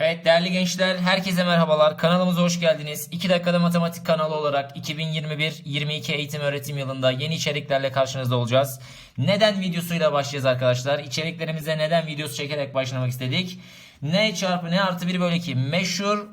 Evet değerli gençler herkese merhabalar. Kanalımıza hoş geldiniz. 2 dakikada matematik kanalı olarak 2021-22 eğitim öğretim yılında yeni içeriklerle karşınızda olacağız. Neden videosuyla başlayacağız arkadaşlar? İçeriklerimize neden videosu çekerek başlamak istedik? N çarpı N artı 1 bölü 2 meşhur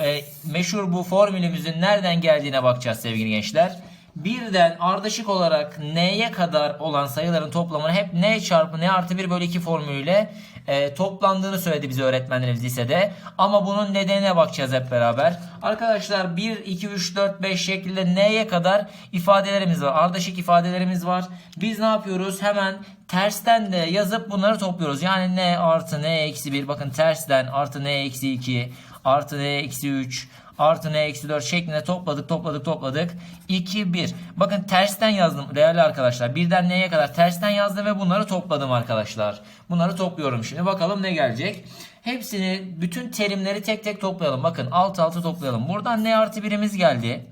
e, meşhur bu formülümüzün nereden geldiğine bakacağız sevgili gençler. Birden ardışık olarak n'ye kadar olan sayıların toplamını hep n çarpı n artı 1 bölü 2 formülüyle e, toplandığını söyledi bize öğretmenlerimiz lisede. Ama bunun nedenine bakacağız hep beraber. Arkadaşlar 1, 2, 3, 4, 5 şeklinde n'ye kadar ifadelerimiz var. Ardışık ifadelerimiz var. Biz ne yapıyoruz? Hemen tersten de yazıp bunları topluyoruz. Yani n artı n eksi 1 bakın tersten artı n eksi 2 artı n eksi 3 artı n eksi 4 şeklinde topladık topladık topladık. 2 1. Bakın tersten yazdım değerli arkadaşlar. Birden n'ye kadar tersten yazdım ve bunları topladım arkadaşlar. Bunları topluyorum şimdi. Bakalım ne gelecek. Hepsini bütün terimleri tek tek toplayalım. Bakın alt alta toplayalım. Buradan n artı 1'imiz geldi.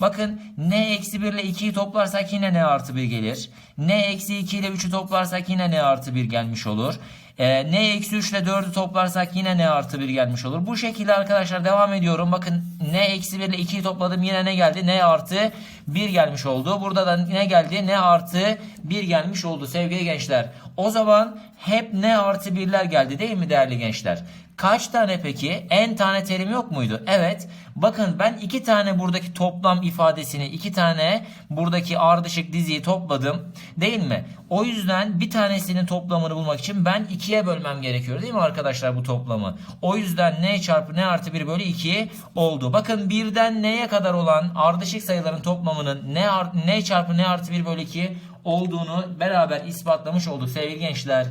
Bakın n eksi 1 ile 2'yi toplarsak yine n artı 1 gelir. n eksi 2 ile 3'ü toplarsak yine n artı 1 gelmiş olur. Ee, n eksi 3 ile 4'ü toplarsak yine n artı 1 gelmiş olur. Bu şekilde arkadaşlar devam ediyorum. Bakın n eksi 1 ile 2'yi topladım yine ne geldi? n artı 1 gelmiş oldu. Burada da ne geldi? n artı 1 gelmiş oldu sevgili gençler. O zaman hep n artı 1'ler geldi değil mi değerli gençler? Kaç tane peki? En tane terim yok muydu? Evet. Bakın ben iki tane buradaki toplam ifadesini, iki tane buradaki ardışık diziyi topladım. Değil mi? O yüzden bir tanesinin toplamını bulmak için ben ikiye bölmem gerekiyor değil mi arkadaşlar bu toplamı? O yüzden n çarpı n artı 1 bölü 2 oldu. Bakın birden n'ye kadar olan ardışık sayıların toplamının n, n çarpı n artı 1 bölü 2 olduğunu beraber ispatlamış olduk sevgili gençler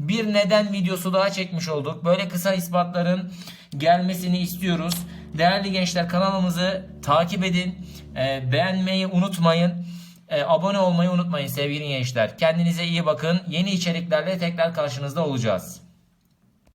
bir neden videosu daha çekmiş olduk. Böyle kısa ispatların gelmesini istiyoruz. Değerli gençler kanalımızı takip edin. Ee, beğenmeyi unutmayın. Ee, abone olmayı unutmayın sevgili gençler. Kendinize iyi bakın. Yeni içeriklerle tekrar karşınızda olacağız.